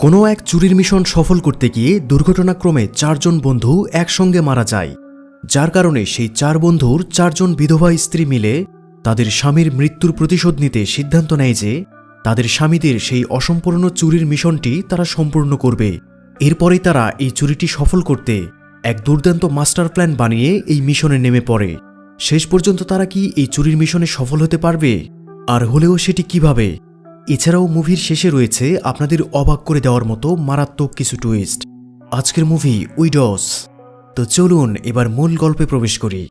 কোনো এক চুরির মিশন সফল করতে গিয়ে দুর্ঘটনাক্রমে চারজন বন্ধু একসঙ্গে মারা যায়। যার কারণে সেই চার বন্ধুর চারজন বিধবা স্ত্রী মিলে তাদের স্বামীর মৃত্যুর প্রতিশোধ নিতে সিদ্ধান্ত নেয় যে তাদের স্বামীদের সেই অসম্পূর্ণ চুরির মিশনটি তারা সম্পূর্ণ করবে। এরপরেই তারা এই চুরিটি সফল করতে এক দুর্দান্ত মাস্টার প্ল্যান বানিয়ে এই মিশনে নেমে পড়ে। শেষ পর্যন্ত তারা কি এই চুরির মিশনে সফল হতে পারবে? আর হলেও সেটি কীভাবে? এছাড়াও মুভির শেষে রয়েছে আপনাদের অবাক করে দেওয়ার মতো মারাত্মক কিছু টুইস্ট আজকের মুভি উইডস তো চলুন, এবার মূল গল্পে প্রবেশ করি।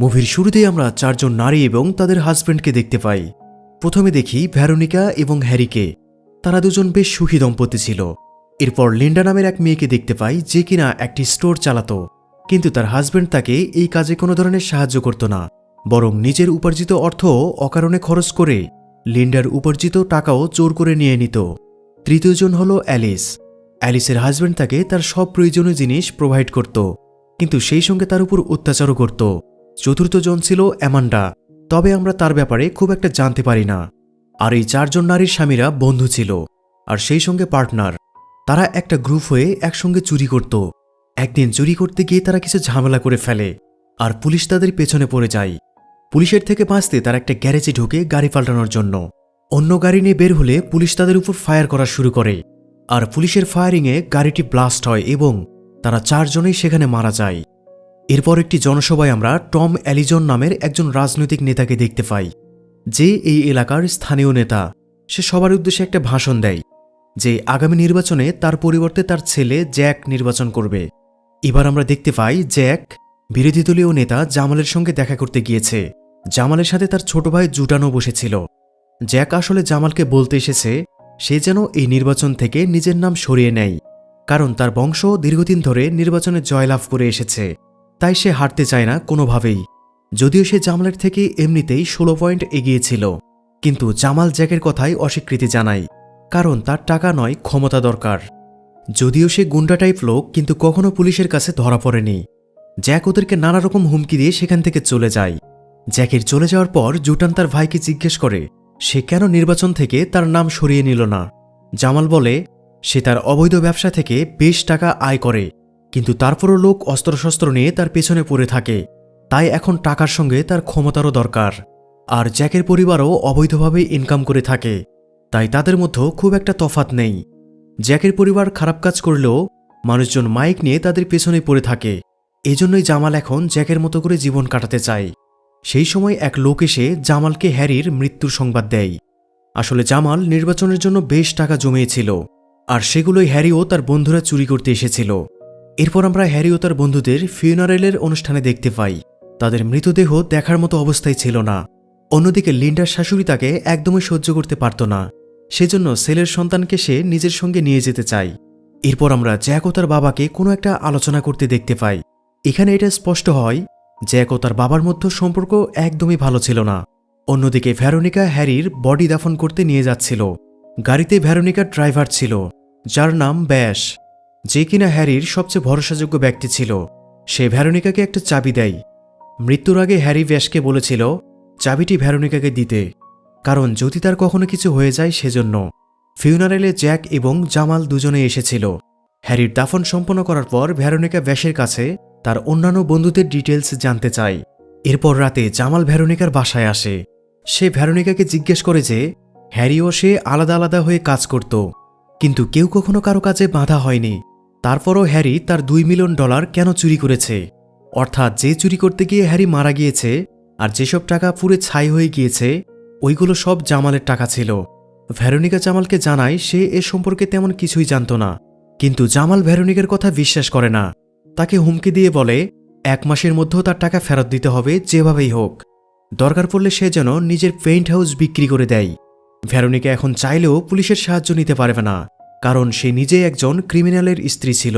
মুভির শুরুতেই আমরা চারজন নারী এবং তাদের হাজব্যান্ডকে দেখতে পাই। প্রথমে দেখি ভ্যারোনিকা এবং হ্যারিকে। তারা দুজন বেশ সুখী দম্পতি ছিল। এরপর লিন্ডা নামের এক মেয়েকে দেখতে পাই যে কিনা একটি স্টোর চালাতো। কিন্তু তার হাজব্যান্ড তাকে এই কাজে কোনো ধরনের সাহায্য করত না। বরং নিজের উপার্জিত অর্থ অকারণে খরচ করে লিন্ডার উপার্জিত টাকাও চোর করে নিয়ে নিত। তৃতীয়জন হল অ্যালিস। অ্যালিসের হাজব্যান্ড তাকে তার সব প্রয়োজনীয় জিনিস প্রোভাইড করত, কিন্তু সেই সঙ্গে তার উপর অত্যাচারও করত। চতুর্থ জন ছিল অ্যামান্ডা। তবে আমরা তার ব্যাপারে খুব একটা জানতে পারি না। আর এই চারজন নারীর স্বামীরা বন্ধু ছিল, আর সেই সঙ্গে পার্টনার। তারা একটা গ্রুপ হয়ে একসঙ্গে চুরি করত। একদিন চুরি করতে গিয়ে তারা কিছু ঝামেলা করে ফেলে, আর পুলিশ তাদের পেছনে পড়ে যায়। পুলিশের থেকে বাঁচতে তারা একটা গ্যারেজে ঢুকে গাড়ি পাল্টানোর জন্য। অন্য গাড়ি নিয়ে বের হলে পুলিশ তাদের উপর ফায়ার করা শুরু করে। আর পুলিশের ফায়ারিংয়ে গাড়িটি ব্লাস্ট হয় এবং তারা চারজনেই সেখানে মারা যায়। এরপর একটি জনসভায় আমরা টম অ্যালিজন নামের একজন রাজনৈতিক নেতাকে দেখতে পাই। যে এই এলাকার স্থানীয় নেতা। সে সবার উদ্দেশ্যে একটা ভাষণ দেয়, যে আগামী নির্বাচনে তার পরিবর্তে তার ছেলে জ্যাক নির্বাচন করবে। এবার আমরা দেখতে পাই জ্যাক বিরোধী দলীয় নেতা জামালের সঙ্গে দেখা করতে গিয়েছে। জামালের সাথে তার ছোট ভাই জুটানো বসেছিল। জ্যাক আসলে জামালকে বলতে এসেছে, সে যেন এই নির্বাচন থেকে নিজের নাম সরিয়ে নেয়, কারণ তার বংশ দীর্ঘদিন ধরে নির্বাচনে জয়লাভ করে এসেছে, তাই সে হারতে চায় না কোনোভাবেই। যদিও সে জামালের থেকে এমনিতেই ষোলো পয়েন্ট এগিয়েছিল, কিন্তু জামাল জ্যাকের কথাই অস্বীকৃতি জানায়, কারণ তার টাকা নয়, ক্ষমতা দরকার। যদিও সে গুন্ডা টাইপ লোক, কিন্তু কখনো পুলিশের কাছে ধরা পড়েনি। জ্যাক ওদেরকে নানা রকম হুমকি দিয়ে সেখান থেকে চলে যায়। জ্যাকের চলে যাওয়ার পর জুটান তার ভাইকে জিজ্ঞেস করে, সে কেন নির্বাচন থেকে তার নাম সরিয়ে নিল না? জামাল বলে, সে তার অবৈধ ব্যবসা থেকে বেশ টাকা আয় করে, কিন্তু তারপরও লোক অস্ত্রশস্ত্র নিয়ে তার পেছনে পড়ে থাকে। তাই এখন টাকার সঙ্গে তার ক্ষমতারও দরকার। আর জ্যাকের পরিবারও অবৈধভাবে ইনকাম করে থাকে। তাই তাদের মধ্যেও খুব একটা তফাত নেই। জ্যাকের পরিবার খারাপ কাজ করলেও মানুষজন মাইক নিয়ে তাদের পেছনে পড়ে থাকে। এজন্যই জামাল এখন জ্যাকের মতো করে জীবন কাটাতে চায়। সেই সময় এক লোক এসে জামালকে হ্যারির মৃত্যুর সংবাদ দেয়। আসলে জামাল নির্বাচনের জন্য বেশ টাকা জমিয়েছিল, আর সেগুলোই হ্যারি ও তার বন্ধুরা চুরি করতে এসেছিল। এরপর আমরা হ্যারি ও তার বন্ধুদের ফিউনারেলের অনুষ্ঠানে দেখতে পাই। তাদের মৃতদেহ দেখার মতো অবস্থায় ছিল না। অন্যদিকে লিন্ডার শাশুড়ি তাকে একদমই সহ্য করতে পারত না। সেজন্য সেলের সন্তানকে সে নিজের সঙ্গে নিয়ে যেতে চায়। এরপর আমরা জ্যাক ও তার বাবাকে কোনো একটা আলোচনা করতে দেখতে পাই। এখানে এটা স্পষ্ট হয় জ্যাক ও তার বাবার মধ্যে সম্পর্ক একদমই ভালো ছিল না। অন্যদিকে ভ্যারোনিকা হ্যারির বডি দাফন করতে নিয়ে যাচ্ছিল। গাড়িতে ভ্যারোনিকার ড্রাইভার ছিল, যার নাম ব্যাস যে কিনা হ্যারির সবচেয়ে ভরসাযোগ্য ব্যক্তি ছিল, সে ভ্যারোনিকাকে একটা চাবি দেয়। মৃত্যুর আগে হ্যারি ব্যাসকে বলেছিল, চাবিটি ভ্যারোনিকাকে দিতে, কারণ যদি তার কখনো কিছু হয়ে যায় সেজন্য। ফিউনারেলে জ্যাক এবং জামাল দুজনে এসেছিল। হ্যারির দাফন সম্পন্ন করার পর ভ্যারোনিকা ব্যাসের কাছে তার অন্যান্য বন্ধুদের ডিটেলস জানতে চায়। এরপর রাতে জামাল ভ্যারোনিকার বাসায় আসে। সে ভ্যারোনিকাকে জিজ্ঞেস করে যে, হ্যারি ও সে আলাদা আলাদা হয়ে কাজ করত, কিন্তু কেউ কখনো কারও কাজে বাধা হয়নি। তারপরও হ্যারি তার দুই মিলিয়ন ডলার কেন চুরি করেছে? অর্থাৎ যে চুরি করতে গিয়ে হ্যারি মারা গিয়েছে আর যেসব টাকা পুরে ছাই হয়ে গিয়েছে, ওইগুলো সব জামালের টাকা ছিল। ভ্যারোনিকা জামালকে জানায় সে এ সম্পর্কে তেমন কিছুই জানত না, কিন্তু জামাল ভ্যারোনিকার কথা বিশ্বাস করে না। তাকে হুমকি দিয়ে বলে, এক মাসের মধ্যেও তার টাকা ফেরত দিতে হবে যেভাবেই হোক। দরকার পড়লে সে যেন নিজের পেইন্ট হাউস বিক্রি করে দেয়। ভ্যারোনিকা এখন চাইলেও পুলিশের সাহায্য নিতে পারবে না, কারণ সে নিজে একজন ক্রিমিনালের স্ত্রী ছিল।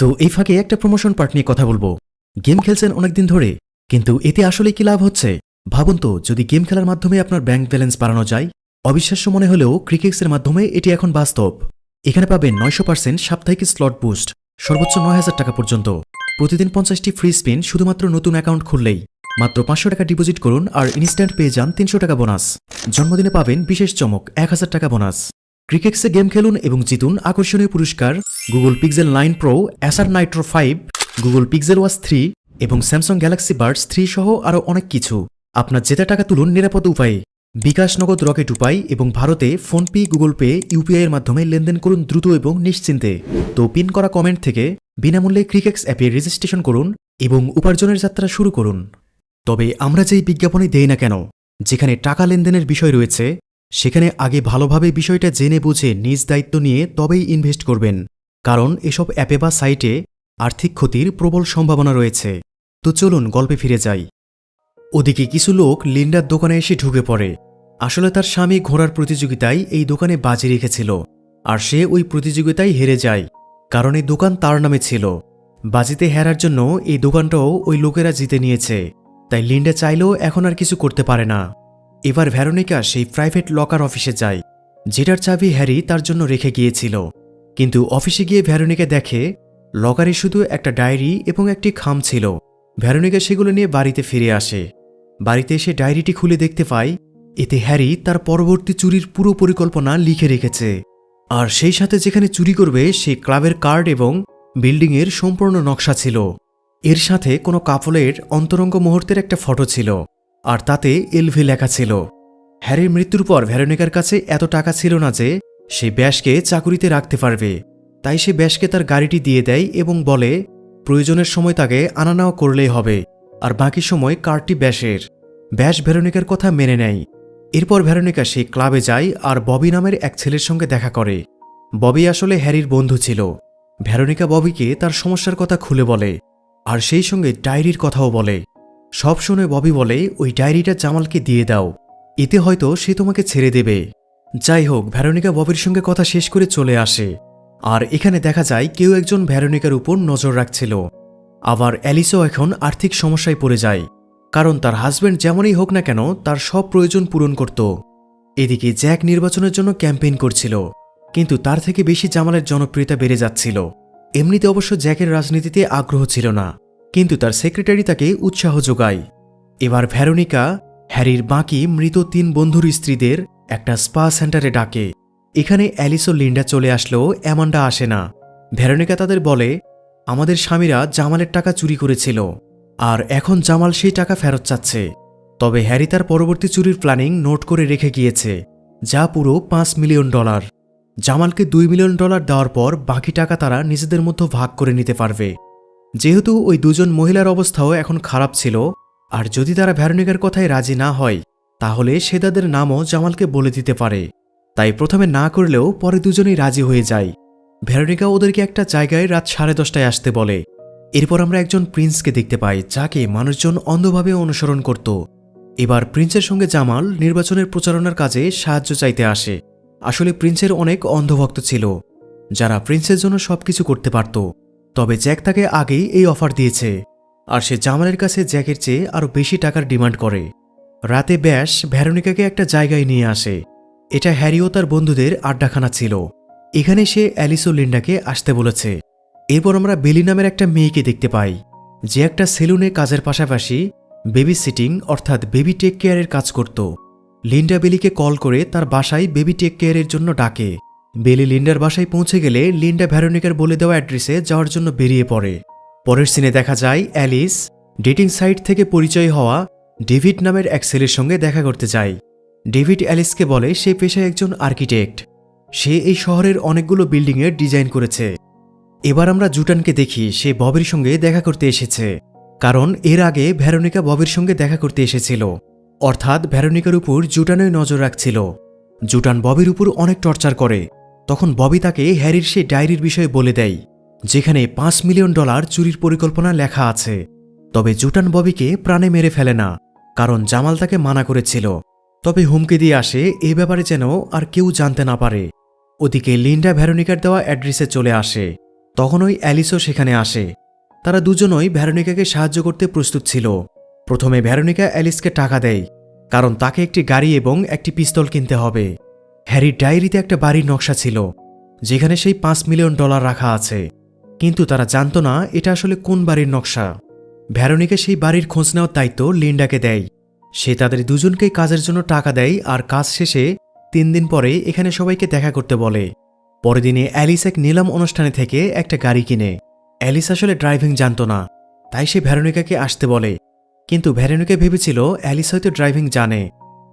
তো এই ফাঁকে একটা প্রমোশন পার্ট নিয়ে কথা বলব। গেম খেলছেন অনেকদিন ধরে, কিন্তু এতে আসলে কি লাভ হচ্ছে? ভাবুন তো, যদি গেম খেলার মাধ্যমে আপনার ব্যাংক ব্যালেন্স বাড়ানো যায়, অবিশ্বাস্য মনে হলেও ক্রিকেক্সের মাধ্যমে এটি এখন বাস্তব। এখানে পাবেন নয়শো পার্সেন্ট সাপ্তাহিক স্লট বুস্ট। সর্বোচ্চ নয় হাজার টাকা পর্যন্ত। প্রতিদিন পঞ্চাশটি ফ্রি স্পিন শুধুমাত্র নতুন অ্যাকাউন্ট খুললেই। মাত্র পাঁচশো টাকা ডিপোজিট করুন আর ইনস্ট্যান্ট পেয়ে যান তিনশো টাকা বোনাস জন্মদিনে পাবেন বিশেষ চমক, এক হাজার টাকা বোনাস ক্রিকেটসে গেম খেলুন এবং জিতুন আকর্ষণীয় পুরস্কার Google Pixel nine Pro Acer Nitro five Google Pixel Watch three এবং স্যামসাং গ্যালাক্সি বার্ডস থ্রি সহ আরও অনেক কিছু। আপনার জেতা টাকা তুলুন নিরাপদ উপায়ে। বিকাশ নগদ রকেট উপায় এবং ভারতে ফোনপে, গুগল পে, ইউপিআই এর মাধ্যমে লেনদেন করুন দ্রুত এবং নিশ্চিন্তে। তো পিন করা কমেন্ট থেকে বিনামূল্যে ক্রিকেক্স অ্যাপে রেজিস্ট্রেশন করুন এবং উপার্জনের যাত্রা শুরু করুন। তবে আমরা যেই বিজ্ঞাপনে দেই না কেন, যেখানে টাকা লেনদেনের বিষয় রয়েছে, সেখানে আগে ভালোভাবে বিষয়টা জেনে বুঝে নিজ দায়িত্ব নিয়ে তবেই ইনভেস্ট করবেন। কারণ এসব অ্যাপে বা সাইটে আর্থিক ক্ষতির প্রবল সম্ভাবনা রয়েছে। তো চলুন গল্পে ফিরে যাই। ওদিকে কিছু লোক লিন্ডার দোকানে এসে ঢুকে পড়ে। আসলে তার স্বামী ঘোড়ার প্রতিযোগিতায় এই দোকানে বাজি রেখেছিল, আর সে ওই প্রতিযোগিতায় হেরে যায়, কারণ এই দোকান তার নামে ছিল। বাজিতে হেরার জন্য এই দোকানটাও ওই লোকেরা জিতে নিয়েছে, তাই লিন্ডা চাইলেও এখন আর কিছু করতে পারে না। এবার ভ্যারোনিকা সেই প্রাইভেট লকার অফিসে যায়, যেটার চাবি হ্যারি তার জন্য রেখে গিয়েছিল। কিন্তু অফিসে গিয়ে ভ্যারোনিকা দেখে, লকারে শুধু একটা ডায়েরি এবং একটি খাম ছিল। ভ্যারোনিকা সেগুলো নিয়ে বাড়িতে ফিরে আসে। বাড়িতে এসে ডায়েরিটি খুলে দেখতে পায় এতে হ্যারি তার পরবর্তী চুরির পুরো পরিকল্পনা লিখে রেখেছে। আর সেই সাথে যেখানে চুরি করবে সেই ক্লাবের কার্ড এবং বিল্ডিংয়ের সম্পূর্ণ নকশা ছিল। এর সাথে কোনো কাপলের অন্তরঙ্গ মুহূর্তের একটা ফটো ছিল, আর তাতে এলভি লেখা ছিল। হ্যারির মৃত্যুর পর ভ্যারোনিকার কাছে এত টাকা ছিল না যে, সে ব্যাসকে চাকুরিতে রাখতে পারবে। তাই সে ব্যাসকে তার গাড়িটি দিয়ে দেয় এবং বলে, প্রয়োজনের সময় তাকে আনা নেওয়া করলেই হবে। আর বাকি সময় কারটি ব্যাসের। ব্যাস ভ্যারোনিকার কথা মেনে নেয়। এরপর ভ্যারোনিকা সেই ক্লাবে যায় আর ববি নামের এক ছেলের সঙ্গে দেখা করে। ববি আসলে হ্যারির বন্ধু ছিল। ভ্যারোনিকা ববিকে তার সমস্যার কথা খুলে বলে আর সেই সঙ্গে ডায়েরির কথাও বলে। সব শুনে ববি বলে, ওই ডায়েরিটা জামালকে দিয়ে দাও। এতে হয়তো সে তোমাকে ছেড়ে দেবে। যাই হোক ভ্যারোনিকা ববির সঙ্গে কথা শেষ করে চলে আসে। আর এখানে দেখা যায় কেউ একজন ভ্যারোনিকার উপর নজর রাখছিল। আবার অ্যালিসও এখন আর্থিক সমস্যায় পড়ে যায়। কারণ তার হাজব্যান্ড যেমনই হোক না কেন, তার সব প্রয়োজন পূরণ করত। এদিকে জ্যাক নির্বাচনের জন্য ক্যাম্পেইন করছিল, কিন্তু তার থেকে বেশি জামালের জনপ্রিয়তা বেড়ে যাচ্ছিল। এমনিতে অবশ্য জ্যাকের রাজনীতিতে আগ্রহ ছিল না, কিন্তু তার সেক্রেটারি তাকে উৎসাহ যোগায়। এবার ভ্যারোনিকা হ্যারির বাকি মৃত তিন বন্ধুর স্ত্রীদের একটা স্পা সেন্টারে ডাকে। এখানে অ্যালিস ও লিন্ডা চলে আসলেও অ্যামান্ডা আসে না। ভ্যারোনিকা তাদের বলে আমাদের স্বামীরা জামালের টাকা চুরি করেছিল, আর এখন জামাল সেই টাকা ফেরত চাচ্ছে। তবে হ্যারি তার পরবর্তী চুরির প্ল্যানিং নোট করে রেখে গিয়েছে, যা পুরো পাঁচ মিলিয়ন ডলার। জামালকে দুই মিলিয়ন ডলার দেওয়ার পর বাকি টাকা তারা নিজেদের মধ্যে ভাগ করে নিতে পারবে। যেহেতু ওই দুজন মহিলার অবস্থাও এখন খারাপ ছিল, আর যদি তারা ভ্যারোনিকার কথায় রাজি না হয়, তাহলে সে তাদের নামও জামালকে বলে দিতে পারে। তাই প্রথমে না করলেও পরে দুজনেই রাজি হয়ে যায়। ভ্যারোনিকা ওদেরকে একটা জায়গায় রাত সাড়ে দশটায় আসতে বলে। এরপর আমরা একজন প্রিন্সকে দেখতে পাই, যাকে মানুষজন অন্ধভাবে অনুসরণ করত। এবার প্রিন্সের সঙ্গে জামাল নির্বাচনের প্রচারণার কাজে সাহায্য চাইতে আসে। আসলে প্রিন্সের অনেক অন্ধভক্ত ছিল, যারা প্রিন্সের জন্য সবকিছু করতে পারত। তবে জ্যাক তাকে আগেই এই অফার দিয়েছে, আর সে জামালের কাছে জ্যাকের চেয়ে আরও বেশি টাকার ডিমান্ড করে। রাতে ব্যাস ভ্যারোনিকাকে একটা জায়গায় নিয়ে আসে। এটা হ্যারিও তার বন্ধুদের আড্ডাখানা ছিল। এখানে সে অ্যালিস ও লিন্ডাকে আসতে বলেছে। এরপর আমরা বেলি নামের একটা মেয়েকে দেখতে পাই, যে একটা সেলুনে কাজের পাশাপাশি বেবি সিটিং অর্থাৎ বেবি টেক কেয়ারের কাজ করত। লিন্ডা বেলিকে কল করে তার বাসায় বেবি টেক কেয়ারের জন্য ডাকে। বেলি লিন্ডার বাসায় পৌঁছে গেলে লিন্ডা ভ্যারোনিকার বলে দেওয়া অ্যাড্রেসে যাওয়ার জন্য বেরিয়ে পড়ে। পরের সিনে দেখা যায় অ্যালিস ডেটিং সাইট থেকে পরিচয় হওয়া ডেভিড নামের এক ছেলের সঙ্গে দেখা করতে যায়। ডেভিড অ্যালিসকে বলে সে পেশায় একজন আর্কিটেক্ট সে এই শহরের অনেকগুলো বিল্ডিংয়ের ডিজাইন করেছে। এবার আমরা জুটানকে দেখি, সে ববির সঙ্গে দেখা করতে এসেছে। কারণ এর আগে ভ্যারোনিকা ববির সঙ্গে দেখা করতে এসেছিল। অর্থাৎ ভ্যারোনিকার উপর জুটানই নজর রাখছিল। জুটান ববির উপর অনেক টর্চার করে। তখন ববি তাকে হ্যারির সেই ডায়েরির বিষয়ে বলে দেয়, যেখানে পাঁচ মিলিয়ন ডলার চুরির পরিকল্পনা লেখা আছে। তবে জুটান ববিকে প্রাণে মেরে ফেলে না, কারণ জামাল তাকে মানা করেছিল। তবে হুমকি দিয়ে আসে, এ ব্যাপারে যেন আর কেউ জানতে না পারে। ওদিকে লিন্ডা ভ্যারোনিকার দেওয়া অ্যাড্রেসে চলে আসে। তখন ওই অ্যালিসও সেখানে আসে। তারা দুজনই ভ্যারোনিকাকে সাহায্য করতে প্রস্তুত ছিল। প্রথমে ভ্যারোনিকা অ্যালিসকে টাকা দেয়, কারণ তাকে একটি গাড়ি এবং একটি পিস্তল কিনতে হবে। হ্যারির ডায়েরিতে একটা বাড়ির নকশা ছিল, যেখানে সেই পাঁচ মিলিয়ন ডলার রাখা আছে। কিন্তু তারা জানত না এটা আসলে কোন বাড়ির নকশা। ভ্যারোনিকা সেই বাড়ির খোঁজ নেওয়ার দায়িত্ব লিন্ডাকে দেয়। সে তাদের দুজনকেই কাজের জন্য টাকা দেয় আর কাজ শেষে তিন দিন পরে এখানে সবাইকে দেখা করতে বলে। পরের দিনে অ্যালিস এক নিলাম অনুষ্ঠানে থেকে একটা গাড়ি কিনে। অ্যালিস আসলে ড্রাইভিং জানত না, তাই সে ভ্যারোনিকাকে আসতে বলে। কিন্তু ভ্যারোনিকা ভেবেছিল অ্যালিস হয়তো ড্রাইভিং জানে।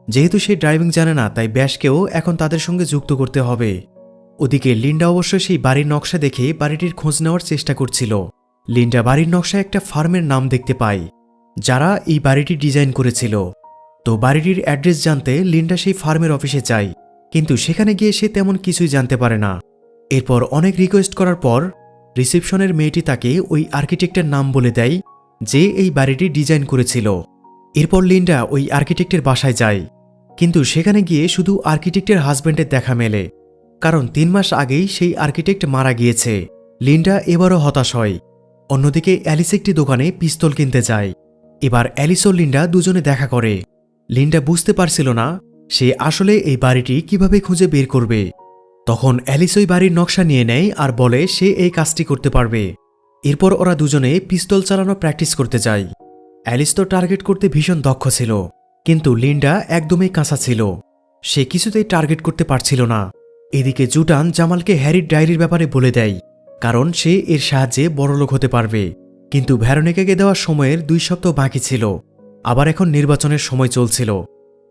যেহেতু সে ড্রাইভিং জানে না, তাই ব্যাসকেও এখন তাদের সঙ্গে যুক্ত করতে হবে। ওদিকে লিন্ডা অবশ্য সেই বাড়ির নকশা দেখে বাড়িটির খোঁজ নেওয়ার চেষ্টা করছিল। লিন্ডা বাড়ির নকশায় একটা ফার্মের নাম দেখতে পায়, যারা এই বাড়িটি ডিজাইন করেছিল। তো বাড়িটির অ্যাড্রেস জানতে লিন্ডা সেই ফার্মের অফিসে যায়, কিন্তু সেখানে গিয়ে সে তেমন কিছুই জানতে পারে না। এরপর অনেক রিকোয়েস্ট করার পর রিসেপশনের মেয়েটি তাকে ওই আর্কিটেক্টের নাম বলে দেয়, যে এই বাড়িটি ডিজাইন করেছিল। এরপর লিন্ডা ওই আর্কিটেক্টের বাসায় যায়, কিন্তু সেখানে গিয়ে শুধু আর্কিটেক্টের হাজব্যান্ডের দেখা মেলে, কারণ তিন মাস আগেই সেই আর্কিটেক্ট মারা গিয়েছে। লিন্ডা এবারও হতাশ হয়। অন্যদিকে অ্যালিস একটি দোকানে পিস্তল কিনতে যায়। এবার অ্যালিস ও লিন্ডা দুজনে দেখা করে। লিন্ডা বুঝতে পারছিল না সে আসলে এই বাড়িটি কীভাবে খুঁজে বের করবে। তখন অ্যালিস ওই বাড়ির নকশা নিয়ে নেয় আর বলে সে এই কাজটি করতে পারবে। এরপর ওরা দুজনে পিস্তল চালানো প্র্যাকটিস করতে যায়। অ্যালিস তো টার্গেট করতে ভীষণ দক্ষ ছিল, কিন্তু লিন্ডা একদমই কাঁচা ছিল। সে কিছুতেই টার্গেট করতে পারছিল না। এদিকে জুটান জামালকে হ্যারির ডায়েরির ব্যাপারে বলে দেয়, কারণ সে এর সাহায্যে বড়লোক হতে পারবে। কিন্তু ভ্যারোনিকাকে দেওয়ার সময়ের দুই সপ্তাহ বাকি ছিল। আবার এখন নির্বাচনের সময় চলছিল।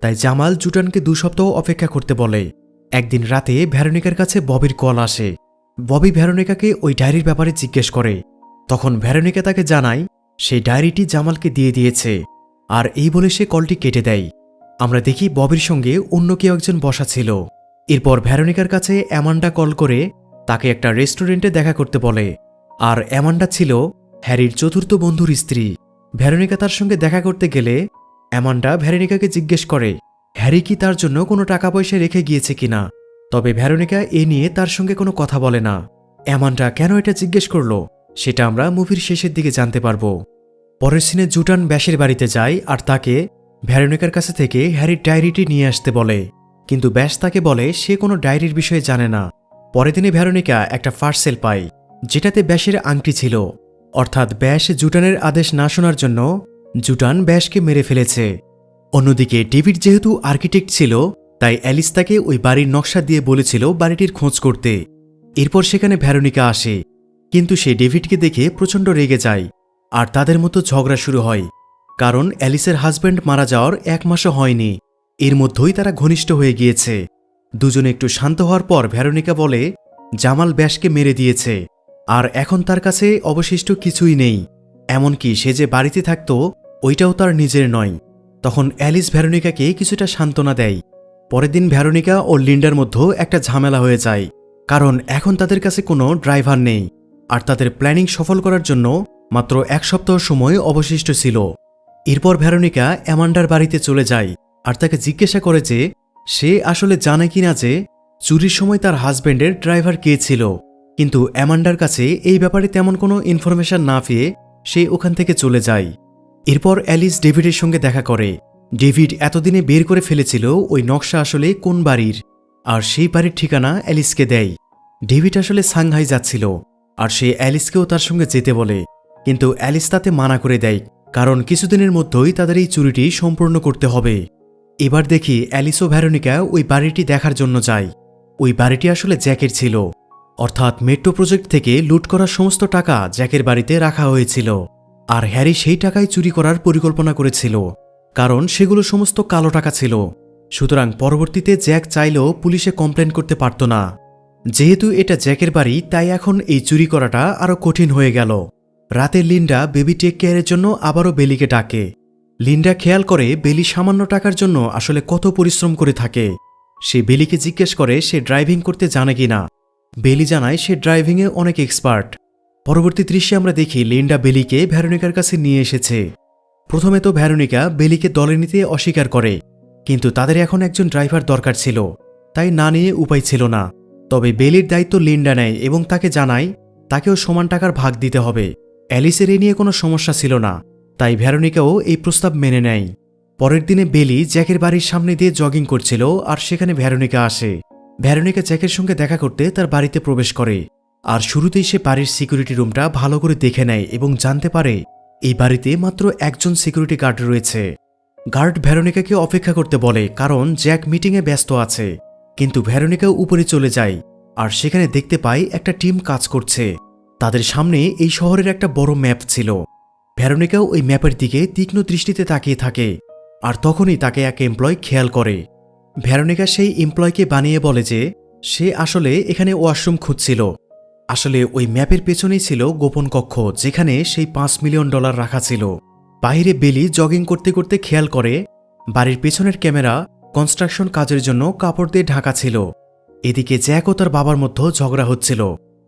তাই জামাল জুটানকে দু সপ্তাহ অপেক্ষা করতে বলে। একদিন রাতে ভ্যারোনিকার কাছে ববির কল আসে। ববি ভ্যারোনিকাকে ওই ডায়েরির ব্যাপারে জিজ্ঞেস করে। তখন ভ্যারোনিকা তাকে জানায়, সেই ডায়েরিটি জামালকে দিয়ে দিয়েছে। আর এই বলে সে কলটি কেটে দেয়। আমরা দেখি ববির সঙ্গে অন্য কেউ একজন বসা ছিল। এরপর ভ্যারোনিকার কাছে অ্যামান্ডা কল করে তাকে একটা রেস্টুরেন্টে দেখা করতে বলে। আর অ্যামান্ডা ছিল হ্যারির চতুর্থ বন্ধুর স্ত্রী। ভ্যারোনিকা তার সঙ্গে দেখা করতে গেলে অ্যামান্ডা ভ্যারোনিকাকে জিজ্ঞেস করে, হ্যারি কি তার জন্য কোনো টাকা পয়সা রেখে গিয়েছে কিনা তবে ভ্যারোনিকা এ নিয়ে তার সঙ্গে কোনো কথা বলে না। অ্যামান্ডা কেন এটা জিজ্ঞেস করল, সেটা আমরা মুভির শেষের দিকে জানতে পারব। পরের সিনে জুটান ব্যাসের বাড়িতে যায় আর তাকে ভ্যারোনিকার কাছে থেকে হ্যারির ডায়েরিটি নিয়ে আসতে বলে। কিন্তু ব্যাস তাকে বলে, সে কোনো ডায়েরির বিষয়ে জানে না। পরের দিনে ভ্যারোনিকা একটা ফার্সেল পায়, যেটাতে ব্যাসের আংটি ছিল। অর্থাৎ ব্যাস জুটানের আদেশ না শোনার জন্য জুটান ব্যাসকে মেরে ফেলেছে। অন্যদিকে ডেভিড যেহেতু আর্কিটেক্ট ছিল, তাই অ্যালিস তাকে ওই বাড়ির নকশা দিয়ে বলেছিল বাড়িটির খোঁজ করতে। এরপর সেখানে ভ্যারোনিকা আসে, কিন্তু সে ডেভিডকে দেখে প্রচণ্ড রেগে যায়, আর তাদের মতো ঝগড়া শুরু হয়, কারণ অ্যালিসের হাজব্যান্ড মারা যাওয়ার এক মাসও হয়নি। এর মধ্যেই তারা ঘনিষ্ঠ হয়ে গিয়েছে। দুজনে একটু শান্ত হওয়ার পর ভ্যারোনিকা বলে, জামাল ব্যাসকে মেরে দিয়েছে। আর এখন তার কাছে অবশিষ্ট কিছুই নেই। এমনকি সে যে বাড়িতে থাকত, ওইটাও তার নিজের নয়। তখন অ্যালিস ভ্যারোনিকাকে কিছুটা সান্ত্বনা দেয়। পরের দিন ভ্যারোনিকা ও লিন্ডার মধ্যেও একটা ঝামেলা হয়ে যায়, কারণ এখন তাদের কাছে কোনো ড্রাইভার নেই। আর তাদের প্ল্যানিং সফল করার জন্য মাত্র এক সপ্তাহ সময় অবশিষ্ট ছিল। এরপর ভ্যারোনিকা অ্যামান্ডার বাড়িতে চলে যায় আর তাকে জিজ্ঞাসা করে যে, সে আসলে জানে কিনা যে চুরির সময় তার হাজব্যান্ডের ড্রাইভার কে ছিল। কিন্তু অ্যামান্ডার কাছে এই ব্যাপারে তেমন কোনো ইনফরমেশন না পেয়ে সে ওখান থেকে চলে যায়। এরপর অ্যালিস ডেভিডের সঙ্গে দেখা করে। ডেভিড এতদিনে বের করে ফেলেছিল ওই নকশা আসলে কোন বাড়ির, আর সেই বাড়ির ঠিকানা অ্যালিসকে দেয়। ডেভিড আসলে সাংহাই যাচ্ছিল, আর সে অ্যালিসকেও তার সঙ্গে যেতে বলে। কিন্তু অ্যালিস তাতে মানা করে দেয়, কারণ কিছুদিনের মধ্যেই তাদের এই চুরিটি সম্পূর্ণ করতে হবে। এবার দেখি অ্যালিস ও ভ্যারোনিকা ওই বাড়িটি দেখার জন্য যায়। ওই বাড়িটি আসলে জ্যাকের ছিল। অর্থাৎ মেট্রো প্রজেক্ট থেকে লুট করা সমস্ত টাকা জ্যাকের বাড়িতে রাখা হয়েছিল। আর হ্যারি সেই টাকায় চুরি করার পরিকল্পনা করেছিল, কারণ সেগুলো সমস্ত কালো টাকা ছিল। সুতরাং পরবর্তীতে জ্যাক চাইলেও পুলিশে কমপ্লেন করতে পারত না। যেহেতু এটা জ্যাকের বাড়ি, তাই এখন এই চুরি করাটা আরও কঠিন হয়ে গেল। রাতে লিন্ডা বেবি টেক কেয়ারের জন্য আবারও বেলিকে ডাকে। লিন্ডা খেয়াল করে বেলি সামান্য টাকার জন্য আসলে কত পরিশ্রম করে থাকে। সে বেলিকে জিজ্ঞেস করে সে ড্রাইভিং করতে জানে কিনা। বেলি জানায় সে ড্রাইভিংয়ে অনেক এক্সপার্ট পরবর্তী দৃশ্যে আমরা দেখি লিন্ডা বেলিকে ভ্যারোনিকার কাছে নিয়ে এসেছে। প্রথমে তো ভ্যারোনিকা বেলিকে দলে নিতে অস্বীকার করে, কিন্তু তাদের এখন একজন ড্রাইভার দরকার ছিল, তাই না নিয়ে উপায় ছিল না। তবে বেলির দায়িত্ব লিন্ডা নেয় এবং তাকে জানায়, তাকেও সমান টাকার ভাগ দিতে হবে। অ্যালিসের এ নিয়ে কোনো সমস্যা ছিল না, তাই ভ্যারোনিকাও এই প্রস্তাব মেনে নেয়। পরের দিনে বেলি জ্যাকের বাড়ির সামনে দিয়ে জগিং করছিল আর সেখানে ভ্যারোনিকা আসে। ভ্যারোনিকা জ্যাকের সঙ্গে দেখা করতে তার বাড়িতে প্রবেশ করে। আর শুরুতেই সে বাড়ির সিকিউরিটি রুমটা ভালো করে দেখে নেয় এবং জানতে পারে, এই বাড়িতে মাত্র একজন সিকিউরিটি গার্ড রয়েছে। গার্ড ভ্যারোনিকাকে অপেক্ষা করতে বলে, কারণ জ্যাক মিটিংয়ে ব্যস্ত আছে। কিন্তু ভ্যারোনিকাও উপরে চলে যায়, আর সেখানে দেখতে পায় একটা টিম কাজ করছে। তাদের সামনে এই শহরের একটা বড় ম্যাপ ছিল। ভ্যারোনিকাও ওই ম্যাপের দিকে তীক্ষ্ণ দৃষ্টিতে তাকিয়ে থাকে, আর তখনই তাকে এক এমপ্লয় খেয়াল করে। ভ্যারোনিকা সেই এমপ্লয়কে বানিয়ে বলে যে, সে আসলে এখানে ওয়াশরুম খুঁজছিল। আসলে ওই ম্যাপের পেছনেই ছিল গোপন কক্ষ, যেখানে সেই পাঁচ মিলিয়ন ডলার রাখা ছিল। বাইরে বেলি জগিং করতে করতে খেয়াল করে, বাড়ির পেছনের ক্যামেরা কনস্ট্রাকশন কাজের জন্য কাপড় দিয়ে ঢাকা ছিল। এদিকে জ্যাক ও তার বাবার মধ্যে ঝগড়া হচ্ছিল,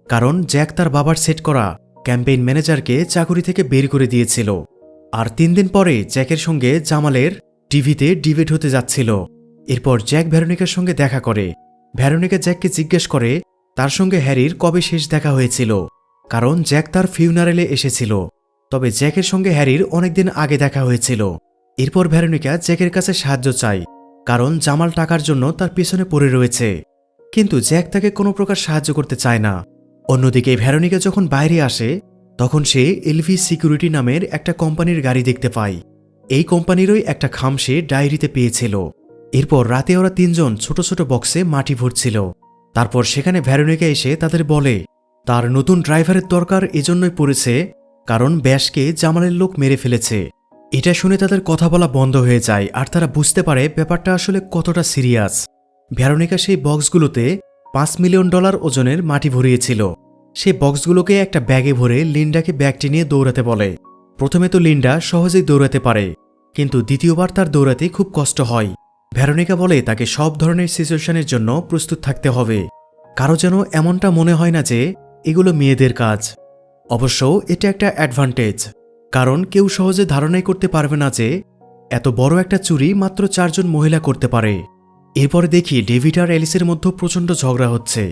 কারণ জ্যাক তার বাবার সেট করা ক্যাম্পেইন ম্যানেজারকে চাকুরি থেকে বের করে দিয়েছিল। আর তিন দিন পরে জ্যাকের সঙ্গে জামালের টিভিতে ডিবেট হতে যাচ্ছিল। এরপর জ্যাক ভ্যারোনিকার সঙ্গে দেখা করে। ভ্যারোনিকা জ্যাককে জিজ্ঞেস করে, তার সঙ্গে হ্যারির কবে শেষ দেখা হয়েছিল? কারণ জ্যাক তার ফিউনারেলে এসেছিল। তবে জ্যাকের সঙ্গে হ্যারির অনেকদিন আগে দেখা হয়েছিল। এরপর ভ্যারোনিকা জ্যাকের কাছে সাহায্য চায়, কারণ জামাল টাকার জন্য তার পেছনে পড়ে রয়েছে। কিন্তু জ্যাক তাকে কোনো প্রকার সাহায্য করতে চায় না। অন্যদিকে ভ্যারোনিকা যখন বাইরে আসে, তখন সে এলভি সিকিউরিটি নামের একটা কোম্পানির গাড়ি দেখতে পায়। এই কোম্পানিরই একটা খাম সে ডায়েরিতে পেয়েছিল। এরপর রাতে ওরা তিনজন ছোট ছোট বক্সে মাটি ভরছিল। তারপর সেখানে ভ্যারোনিকা এসে তাদের বলে, তার নতুন ড্রাইভারের দরকার এজন্যই পড়েছে, কারণ ব্যাসকে জামালের লোক মেরে ফেলেছে। এটা শুনে তাদের কথা বলা বন্ধ হয়ে যায় আর তারা বুঝতে পারে ব্যাপারটা আসলে কতটা সিরিয়াস। ভ্যারোনিকা সেই বক্সগুলোতে পাঁচ মিলিয়ন ডলার ওজনের মাটি ভরিয়েছিল। সেই বক্সগুলোকে একটা ব্যাগে ভরে লিন্ডাকে ব্যাগটি নিয়ে দৌড়াতে বলে। প্রথমে তো লিন্ডা সহজেই দৌড়াতে পারে, কিন্তু দ্বিতীয়বার তার দৌড়াতে খুব কষ্ট হয়। ভ্যারোনিকা বলে তাকে সব ধরনের সিচুয়েশনের জন্য প্রস্তুত থাকতে হবে। কারও যেন এমনটা মনে হয় না যে, এগুলো মেয়েদের কাজ। অবশ্য এটা একটা অ্যাডভান্টেজ কারণ কেউ সহজে ধারণাই করতে পারবে না যে, এত বড় একটা চুরি মাত্র চারজন মহিলা করতে পারে। এরপরে দেখি ডেভিড আর অ্যালিসের মধ্যে প্রচণ্ড ঝগড়া হচ্ছে,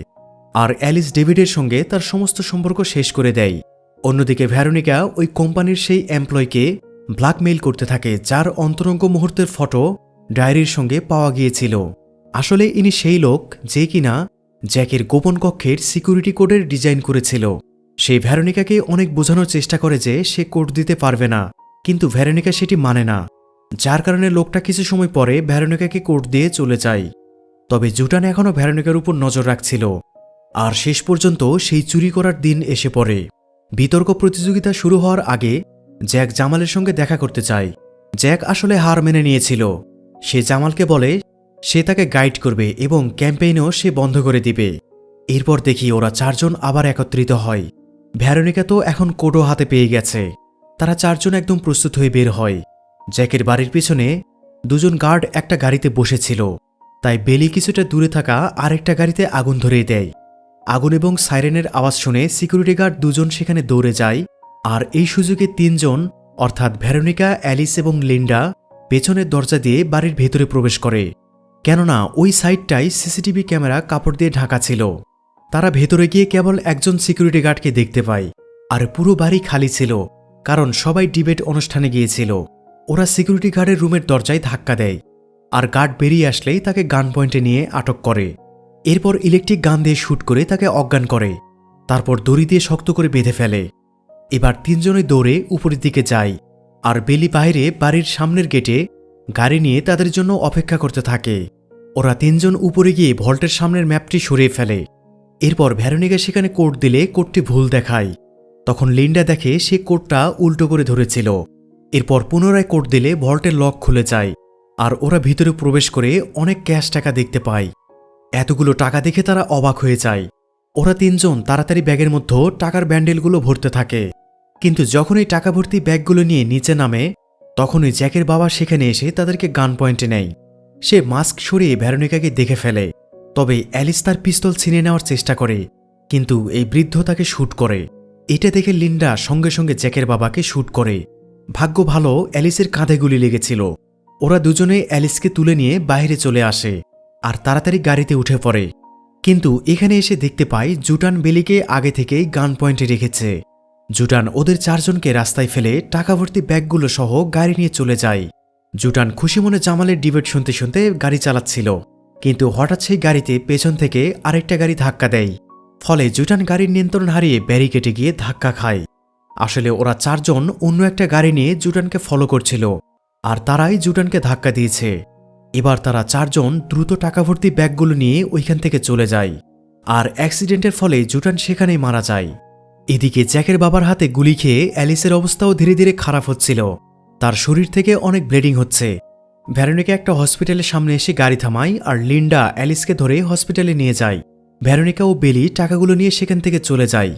আর অ্যালিস ডেভিডের সঙ্গে তার সমস্ত সম্পর্ক শেষ করে দেয়। অন্যদিকে ভ্যারোনিকা ওই কোম্পানির সেই এমপ্লয়কে ব্ল্যাকমেইল করতে থাকে, যার অন্তরঙ্গ মুহূর্তের ফটো ডায়েরির সঙ্গে পাওয়া গিয়েছিল। আসলে ইনি সেই লোক যে কিনা জ্যাকের গোপন কক্ষের সিকিউরিটি কোডের ডিজাইন করেছিল। সেই ভ্যারোনিকাকে অনেক বোঝানোর চেষ্টা করে যে সে কোড দিতে পারবে না, কিন্তু ভ্যারোনিকা সেটি মানে না। যার কারণে লোকটা কিছু সময় পরে ভ্যারোনিকাকে কোড দিয়ে চলে যায়। তবে জুটান এখনও ভ্যারোনিকার উপর নজর রাখছিল। আর শেষ পর্যন্ত সেই চুরি করার দিন এসে পড়ে। বিতর্ক প্রতিযোগিতা শুরু হওয়ার আগে জ্যাক জামালের সঙ্গে দেখা করতে চায়। জ্যাক আসলে হার মেনে নিয়েছিল। সে জামালকে বলে, সে তাকে গাইড করবে এবং ক্যাম্পেইনও সে বন্ধ করে দিবে। এরপর দেখি ওরা চারজন আবার একত্রিত হয়। ভ্যারোনিকা তো এখন কোডও হাতে পেয়ে গেছে। তারা চারজন একদম প্রস্তুত হয়ে বের হয়। জ্যাকের বাড়ির পিছনে দুজন গার্ড একটা গাড়িতে বসেছিল। তাই বেলি কিছুটা দূরে থাকা আরেকটা গাড়িতে আগুন ধরিয়ে দেয়। আগুন এবং সাইরেনের আওয়াজ শুনে সিকিউরিটি গার্ড দুজন সেখানে দৌড়ে যায়। আর এই সুযোগে তিনজন, অর্থাৎ ভ্যারোনিকা, অ্যালিস এবং লিন্ডা পেছনের দরজা দিয়ে বাড়ির ভেতরে প্রবেশ করে। কেননা ওই সাইডটাই সিসিটিভি ক্যামেরা কাপড় দিয়ে ঢাকা ছিল। তারা ভেতরে গিয়ে কেবল একজন সিকিউরিটি গার্ডকে দেখতে পায়। আর পুরো বাড়ি খালি ছিল, কারণ সবাই ডিবেট অনুষ্ঠানে গিয়েছিল। ওরা সিকিউরিটি গার্ডের রুমের দরজায় ধাক্কা দেয়। আর গার্ড বেরিয়ে আসলেই তাকে গান পয়েন্টে নিয়ে আটক করে। এরপর ইলেকট্রিক গান দিয়ে শ্যুট করে তাকে অজ্ঞান করে। তারপর দড়ি দিয়ে শক্ত করে বেঁধে ফেলে। এবার তিনজনে দৌড়ে উপরের দিকে যায়। আর বেলি বাইরে বাড়ির সামনের গেটে গাড়ি নিয়ে তাদের জন্য অপেক্ষা করতে থাকে। ওরা তিনজন উপরে গিয়ে ভল্টের সামনের ম্যাপটি সরিয়ে ফেলে। এরপর ভ্যারোনিকা সেখানে কোড দিলে কোডটি ভুল দেখায়। তখন লিন্ডা দেখে সে কোডটা উল্টো করে ধরেছিল। এরপর পুনরায় কোড দিলে ভল্টের লক খুলে যায় আর ওরা ভিতরে প্রবেশ করে অনেক ক্যাশ টাকা দেখতে পায়। এতগুলো টাকা দেখে তারা অবাক হয়ে যায়। ওরা তিনজন তাড়াতাড়ি ব্যাগের মধ্যে টাকার ব্যান্ডেলগুলো ভরতে থাকে। কিন্তু যখন এই টাকা ভর্তি ব্যাগগুলো নিয়ে নিচে নামে তখনই জ্যাকের বাবা সেখানে এসে তাদেরকে গান পয়েন্টে নেয়। সে মাস্ক সরিয়ে ভ্যারোনিকাকে দেখে ফেলে। তবে অ্যালিস তার পিস্তল ছিনে নেওয়ার চেষ্টা করে, কিন্তু এই বৃদ্ধ তাকে শ্যুট করে। এটা দেখে লিন্ডা সঙ্গে সঙ্গে জ্যাকের বাবাকে শ্যুট করে। ভাগ্য ভালো, অ্যালিসের কাঁধে গুলি লেগেছিল। ওরা দুজনে অ্যালিসকে তুলে নিয়ে বাইরে চলে আসে আর তাড়াতাড়ি গাড়িতে উঠে পড়ে। কিন্তু এখানে এসে দেখতে পাই জুটান বেলিকে আগে থেকেই গান পয়েন্টে রেখেছে। জুটান ওদের চারজনকে রাস্তায় ফেলে টাকা ভর্তি ব্যাগগুলো সহ গাড়ি নিয়ে চলে যায়। জুটান খুশি মনে জামালের ডিবেট শুনতে শুনতে গাড়ি চালাচ্ছিল, কিন্তু হঠাৎ সেই গাড়িতে পেছন থেকে আরেকটা গাড়ি ধাক্কা দেয়। ফলে জুটান গাড়ির নিয়ন্ত্রণ হারিয়ে ব্যারিকেটে গিয়ে ধাক্কা খায়। আসলে ওরা চারজন অন্য একটা গাড়ি নিয়ে জুটানকে ফলো করছিল, আর তারাই জুটানকে ধাক্কা দিয়েছে। এবার তারা চারজন দ্রুত টাকা ভর্তি ব্যাগগুলো নিয়ে ওইখান থেকে চলে যায়, আর অ্যাক্সিডেন্টের ফলে জুটান সেখানেই মারা যায়। এদিকে জ্যাকের বাবার হাতে গুলি খেয়ে অ্যালিসের অবস্থাও ধীরে ধীরে খারাপ হচ্ছিল। তার শরীর থেকে অনেক ব্লিডিং হচ্ছে। ভ্যারোনিকা একটা হসপিটালের সামনে এসে গাড়ি থামায় আর লিন্ডা অ্যালিসকে ধরে হসপিটালে নিয়ে যায়। ভ্যারোনিকা ও বেলি টাকাগুলো নিয়ে সেখান থেকে চলে যায়।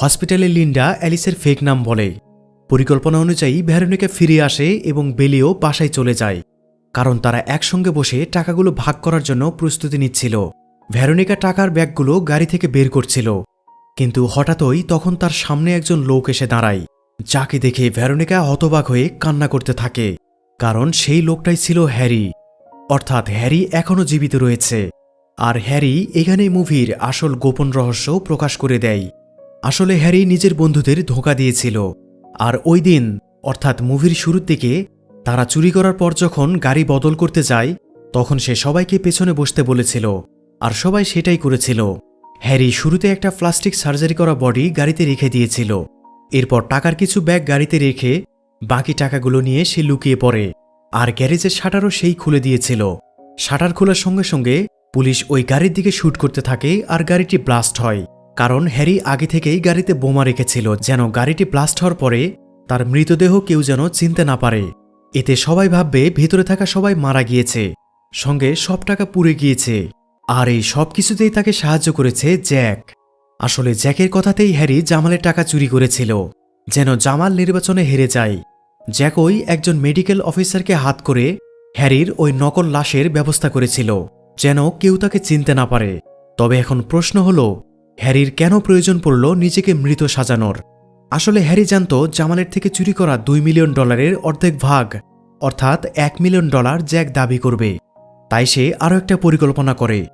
হসপিটালে লিন্ডা অ্যালিসের ফেক নাম বলে। পরিকল্পনা অনুযায়ী ভ্যারোনিকা ফিরে আসে এবং বেলিও বাসায় চলে যায়। কারণ তারা একসঙ্গে বসে টাকাগুলো ভাগ করার জন্য প্রস্তুতি নিচ্ছিল। ভ্যারোনিকা টাকার ব্যাগগুলো গাড়ি থেকে বের করছিল। কিন্তু হঠাৎই তখন তার সামনে একজন লোক এসে দাঁড়ায়, যাকে দেখে ভ্যারোনিকা হতবাক হয়ে কান্না করতে থাকে, কারণ সেই লোকটাই ছিল হ্যারি। অর্থাৎ হ্যারি এখনও জীবিত রয়েছে, আর হ্যারি এখানেই মুভির আসল গোপন রহস্য প্রকাশ করে দেয়। আসলে হ্যারি নিজের বন্ধুদের ধোকা দিয়েছিল, আর ওই দিন, অর্থাৎ মুভির শুরুর দিকে, তারা চুরি করার পর যখন গাড়ি বদল করতে যায়, তখন সে সবাইকে পেছনে বসতে বলেছিল, আর সবাই সেটাই করেছিল। হ্যারি শুরুতে একটা প্লাস্টিক সার্জারি করা বডি গাড়িতে রেখে দিয়েছিল। এরপর টাকার কিছু ব্যাগ গাড়িতে রেখে বাকি টাকাগুলো নিয়ে সে লুকিয়ে পড়ে, আর গ্যারেজের শাটারও সেই খুলে দিয়েছিল। শাটার খোলার সঙ্গে সঙ্গে পুলিশ ওই গাড়ির দিকে শ্যুট করতে থাকে আর গাড়িটি ব্লাস্ট হয়, কারণ হ্যারি আগে থেকেই গাড়িতে বোমা রেখেছিল যেন গাড়িটি ব্লাস্ট হওয়ার পরে তার মৃতদেহ কেউ যেন চিনতে না পারে। এতে সবাই ভাববে ভেতরে থাকা সবাই মারা গিয়েছে। সঙ্গে সব টাকা পুড়ে গিয়েছে। আর এই সব কিছুতেই তাকে সাহায্য করেছে জ্যাক। আসলে জ্যাকের কথাতেই হ্যারি জামালের টাকা চুরি করেছিল, যেন জামাল নির্বাচনে হেরে যায়। জ্যাকই একজন মেডিকেল অফিসারকে হাত করে হ্যারির ওই নকল লাশের ব্যবস্থা করেছিল, যেন কেউ তাকে চিনতে না পারে। তবে এখন প্রশ্ন হল, হ্যারির কেন প্রয়োজন পড়ল নিজেকে মৃত সাজানোর? আসলে হ্যারি জানত জামালের থেকে চুরি করা দুই মিলিয়ন ডলারের অর্ধেক ভাগ, অর্থাৎ এক মিলিয়ন ডলার জ্যাক দাবি করবে। তাই সে আরও একটা পরিকল্পনা করে।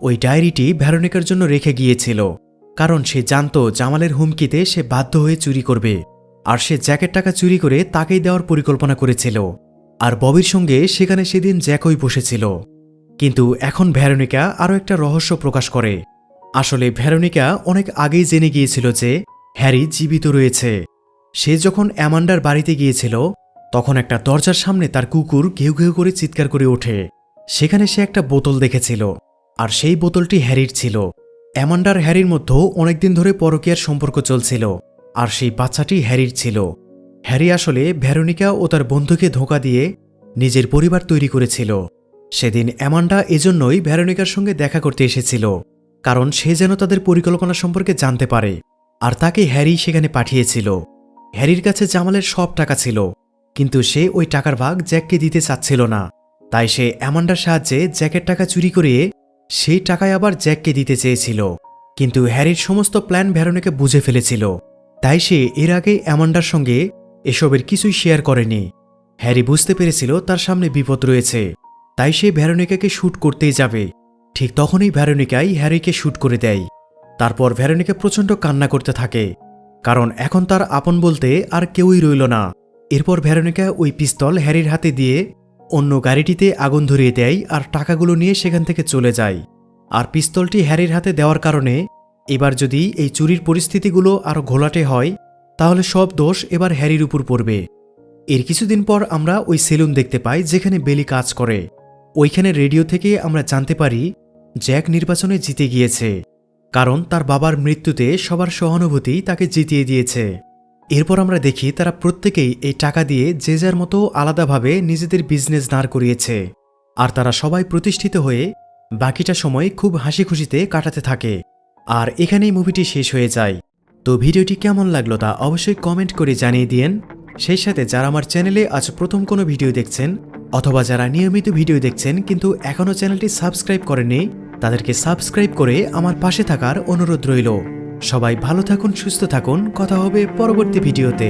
ওই ডায়েরিটি ভ্যারোনিকার জন্য রেখে গিয়েছিল, কারণ সে জানত জামালের হুমকিতে সে বাধ্য হয়ে চুরি করবে। আর সে জ্যাকের টাকা চুরি করে তাকেই দেওয়ার পরিকল্পনা করেছিল। আর ববির সঙ্গে সেখানে সেদিন জ্যাকই বসেছিল। কিন্তু এখন ভ্যারোনিকা আরও একটা রহস্য প্রকাশ করে। আসলে ভ্যারোনিকা অনেক আগেই জেনে গিয়েছিল যে হ্যারি জীবিত রয়েছে। সে যখন অ্যামান্ডার বাড়িতে গিয়েছিল, তখন একটা দরজার সামনে তার কুকুর ঘেউ ঘেউ করে চিৎকার করে ওঠে। সেখানে সে একটা বোতল দেখেছিল, আর সেই বোতলটি হ্যারির ছিল। অ্যামান্ডার হ্যারির মধ্যেও অনেকদিন ধরে পরকীয়ার সম্পর্ক চলছিল, আর সেই বাচ্চাটি হ্যারির ছিল। হ্যারি আসলে ভ্যারোনিকা ও তার বন্ধুকে ধোঁকা দিয়ে নিজের পরিবার তৈরি করেছিল। সেদিন অ্যামান্ডা এজন্যই ভ্যারোনিকার সঙ্গে দেখা করতে এসেছিল, কারণ সে যেন তাদের পরিকল্পনা সম্পর্কে জানতে পারে, আর তাকে হ্যারি সেখানে পাঠিয়েছিল। হ্যারির কাছে জামালের সব টাকা ছিল, কিন্তু সে ওই টাকার ভাগ জ্যাককে দিতে চাচ্ছিল না। তাই সে অ্যামান্ডার সাহায্যে জ্যাকের টাকা চুরি করে সেই টাকায় আবার জ্যাককে দিতে চেয়েছিল। কিন্তু হ্যারির সমস্ত প্ল্যান ভ্যারোনিকা বুঝে ফেলেছিল। তাই সে এর আগে অ্যামান্ডার সঙ্গে এসবের কিছুই শেয়ার করেনি। হ্যারি বুঝতে পেরেছিল তার সামনে বিপদ রয়েছে। তাই সে ভ্যারোনিকাকে শ্যুট করতেই যাবে। ঠিক তখনই ভ্যারোনিকাই হ্যারিকে শ্যুট করে দেয়। তারপর ভ্যারোনিকা প্রচণ্ড কান্না করতে থাকে। কারণ এখন তার আপন বলতে আর কেউই রইল না। এরপর ভ্যারোনিকা ওই পিস্তল হ্যারির হাতে দিয়ে অন্য গাড়িটিতে আগুন ধরিয়ে দেয় আর টাকাগুলো নিয়ে সেখান থেকে চলে যায়। আর পিস্তলটি হ্যারির হাতে দেওয়ার কারণে এবার যদি এই চুরির পরিস্থিতিগুলো আরও ঘোলাটে হয়, তাহলে সব দোষ এবার হ্যারির উপর পড়বে। এর কিছুদিন পর আমরা ওই সেলুন দেখতে পাই যেখানে বেলি কাজ করে। ওইখানে রেডিও থেকে আমরা জানতে পারি, জ্যাক নির্বাচনে জিতে গিয়েছে। কারণ তার বাবার মৃত্যুতে সবার সহানুভূতি তাকে জিতিয়ে দিয়েছে। এরপর আমরা দেখি তারা প্রত্যেকেই এই টাকা দিয়ে যে যার মতো আলাদাভাবে নিজেদের বিজনেস দাঁড় করিয়েছে। আর তারা সবাই প্রতিষ্ঠিত হয়ে বাকিটা সময় খুব হাসি খুশিতে কাটাতে থাকে। আর এখানেই মুভিটি শেষ হয়ে যায়। তো ভিডিওটি কেমন লাগল তা অবশ্যই কমেন্ট করে জানিয়ে দিয়েন। সেই সাথে যারা আমার চ্যানেলে আজ প্রথম কোনো ভিডিও দেখছেন অথবা যারা নিয়মিত ভিডিও দেখছেন কিন্তু এখনও চ্যানেলটি সাবস্ক্রাইব করেননি, তাদেরকে সাবস্ক্রাইব করে আমার পাশে থাকার অনুরোধ রইল। সবাই ভালো থাকুন সুস্থ থাকুন। কথা হবে পরবর্তী ভিডিওতে।